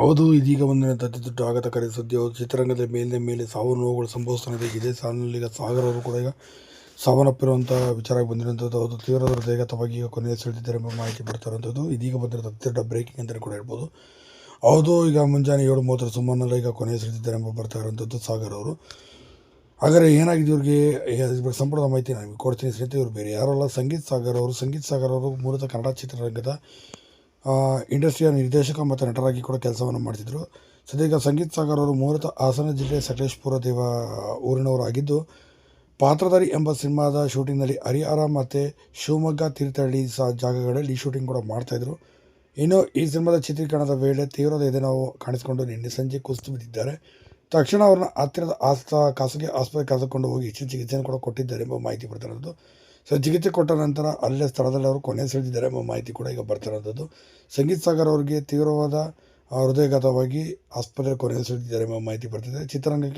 ಹೌದು, ಇದೀಗ ಒಂದಿನ ದೊಡ್ಡ ಆಘಾತಕಾರಿ ಸುದ್ದಿ. ಹೌದು, ಚಿತ್ರರಂಗದ ಮೇಲೆ ಮೇಲೆ ಸಾವು ನೋವುಗಳು ಸಂಭವಿಸ್ತಾನೆ ಇದೇ. ಸಾಲಿನಲ್ಲಿ ಈಗ ಸಾಗರ್ ಅವರು ಕೂಡ ಈಗ ಸಾವನ್ನಪ್ಪಿರುವಂಥ ವಿಚಾರ ಬಂದಿರುವಂಥದ್ದು. ಹೌದು ತೀವ್ರ ಹೃದಯಗತವಾಗಿ ಈಗ ಕೊನೆಯ ಸೆಳೆದಿದ್ದಾರೆ ಎಂಬ ಮಾಹಿತಿ ಬರ್ತಾ ಇರುವಂಥದ್ದು ಇದೀಗ ಬಂದಿರೋದು ಅತ್ಯಂತ ಬ್ರೇಕಿಂಗ್ ಅಂತಲೇ ಕೂಡ ಹೇಳ್ಬೋದು. ಹೌದು, ಈಗ ಮುಂಜಾನೆ ಏಳು ಮೂವತ್ತರ ಸುಮಾರಿನಲ್ಲಿ ಈಗ ಕೊನೆಯ ಸೆಳೆದಿದ್ದಾರೆ ಎಂಬ ಬರ್ತಾ ಇರುವಂಥದ್ದು ಸಾಗರ್ ಅವರು ಹಾಗಾದರೆ ಏನಾಗಿದೆ ಇವ್ರಿಗೆ? ಬಗ್ಗೆ ಸಂಪೂರ್ಣ ಮಾಹಿತಿ ನಾನು ಕೊಡ್ತೀನಿ ಸ್ನೇಹಿತರೆ. ಇವರು ಬೇರೆ ಯಾರಲ್ಲ ಸಂಗೀತ್ ಸಾಗರ್ ಅವರು, ಸಂಗೀತ್ ಸಾಗರ್ ಅವರು ಮೂಲತಃ ಕನ್ನಡ ಚಿತ್ರರಂಗದ ಇಂಡಸ್ಟ್ರಿಯ ನಿರ್ದೇಶಕ ಮತ್ತು ನಟರಾಗಿ ಕೂಡ ಕೆಲಸವನ್ನು ಮಾಡ್ತಿದ್ರು. ಸದೀಗ ಸಂಗೀತ್ ಸಾಗರ್ ಅವರು ಮೂಲತಃ ಹಾಸನ ಜಿಲ್ಲೆ ಸಕಲೇಶ್ಪುರ ದೇವ ಊರಿನವರಾಗಿದ್ದು ಪಾತ್ರಧಾರಿ ಎಂಬ ಸಿನಿಮಾದ ಶೂಟಿಂಗ್ನಲ್ಲಿ ಹರಿಹರ ಮತ್ತು ಶಿವಮೊಗ್ಗ ತೀರ್ಥಹಳ್ಳಿ ಸಹ ಜಾಗಗಳಲ್ಲಿ ಶೂಟಿಂಗ್ ಕೂಡ ಮಾಡ್ತಾಯಿದ್ರು ಇನ್ನು ಈ ಸಿನಿಮಾದ ಚಿತ್ರೀಕರಣದ ವೇಳೆ ತೀವ್ರದ ಎದೆನೋವು ಕಾಣಿಸಿಕೊಂಡು ನಿನ್ನೆ ಸಂಜೆ ಕುಸಿದು ಬಿದ್ದಿದ್ದಾರೆ. ತಕ್ಷಣ ಅವ್ರನ್ನ ಹತ್ತಿರದ ಆಸ್ತ, ಖಾಸಗಿ ಆಸ್ಪತ್ರೆ ಕರೆದುಕೊಂಡು ಹೋಗಿ ಹೆಚ್ಚಿನ ಚಿಕಿತ್ಸೆಯನ್ನು ಕೂಡ ಕೊಟ್ಟಿದ್ದಾರೆ ಎಂಬ ಮಾಹಿತಿ ಬರ್ತಿರೋದು ಸೊ ಕೊಟ್ಟ ನಂತರ ಅಲ್ಲೇ ಸ್ಥಳದಲ್ಲಿ ಅವರು ಕೊನೆ ಸೆಳೆದಿದ್ದಾರೆ ಎಂಬ ಮಾಹಿತಿ ಕೂಡ ಈಗ ಬರ್ತಿರೋಂಥದ್ದು. ಸಂಗೀತ್ ಸಾಗರ್ ಅವರಿಗೆ ತೀವ್ರವಾದ ಹೃದಯಘಾತವಾಗಿ ಆಸ್ಪತ್ರೆ ಕೊನೆ ಸೆಳೆದಿದ್ದಾರೆ ಎಂಬ ಮಾಹಿತಿ ಬರ್ತಿದೆ. ಚಿತ್ರರಂಗಕ್ಕೆ